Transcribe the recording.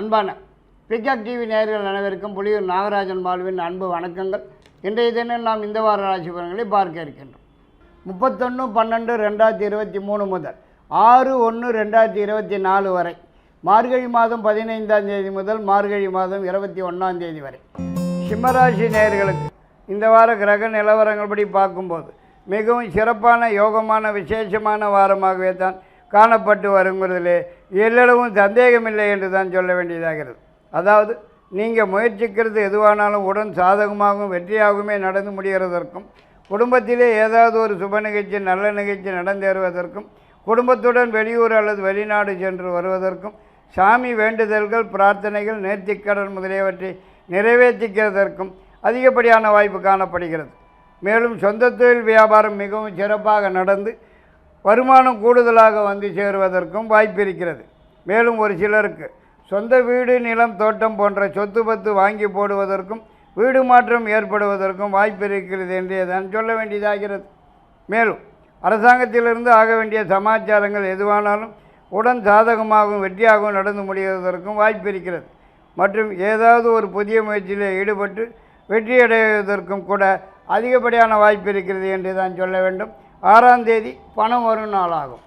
அன்பான peacock TV நேயர்கள் அனைவருக்கும் புலியூர் நாகராஜன் மாலுவின் அன்பு வணக்கங்கள். இன்றைய தினம் நாம் இந்த வார ராசி பலன்களை பார்க்க இருக்கின்றோம். முப்பத்தொன்று பன்னெண்டு ரெண்டாயிரத்தி இருபத்தி மூணு முதல் ஆறு ஒன்று ரெண்டாயிரத்தி இருபத்தி நாலு வரை. மார்கழி மாதம் பதினைந்தாம் தேதி முதல் மார்கழி மாதம் இருபத்தி ஒன்றாம் தேதி வரை. சிம்மராசி நேயர்களுக்கு இந்த வார கிரக நிலவரங்கள் படி பார்க்கும்போது மிகவும் சிறப்பான யோகமான விசேஷமான வாரமாகவே தான் காணப்பட்டு வருங்கிறதிலே எல்லளவும் சந்தேகமில்லை என்று தான் சொல்ல வேண்டியதாகிறது. அதாவது நீங்கள் முயற்சிக்கிறது எதுவானாலும் உடன் சாதகமாகவும் வெற்றியாகவுமே நடந்து முடிகிறதற்கும் குடும்பத்திலே ஏதாவது ஒரு சுப நிகழ்ச்சி நல்ல நிகழ்ச்சி நடந்தேறுவதற்கும் குடும்பத்துடன் வெளியூர் அல்லது வெளிநாடு சென்று வருவதற்கும் சாமி வேண்டுதல்கள் பிரார்த்தனைகள் நேர்த்திக்கடன் முதலியவற்றை நிறைவேற்றிக்கிறதற்கும் அதிகப்படியான வாய்ப்பு காணப்படுகிறது. மேலும் சொந்த தொழில் வியாபாரம் மிகவும் சிறப்பாக நடந்து வருமானம் கூடுதலாக வந்து சேருவதற்கும் வாய்ப்பு இருக்கிறது மேலும் ஒரு சிலருக்கு சொந்த வீடு நிலம் தோட்டம் போன்ற சொத்து பத்து வாங்கி போடுவதற்கும் வீடு மாற்றம் ஏற்படுவதற்கும் வாய்ப்பு இருக்கிறது என்றே தான் சொல்ல வேண்டியதாகிறது. மேலும் அரசாங்கத்திலிருந்து ஆக வேண்டிய சமாச்சாரங்கள் எதுவானாலும் உடன் சாதகமாகவும் வெற்றியாகவும் நடந்து முடிவதற்கும் வாய்ப்பு இருக்கிறது மற்றும் ஏதாவது ஒரு புதிய முயற்சியில் ஈடுபட்டு வெற்றியடைவதற்கும் கூட அதிகப்படியான வாய்ப்பு இருக்கிறது என்று தான் சொல்ல வேண்டும். ஆறாம் தேதி பணம் வரும் நாளாகும்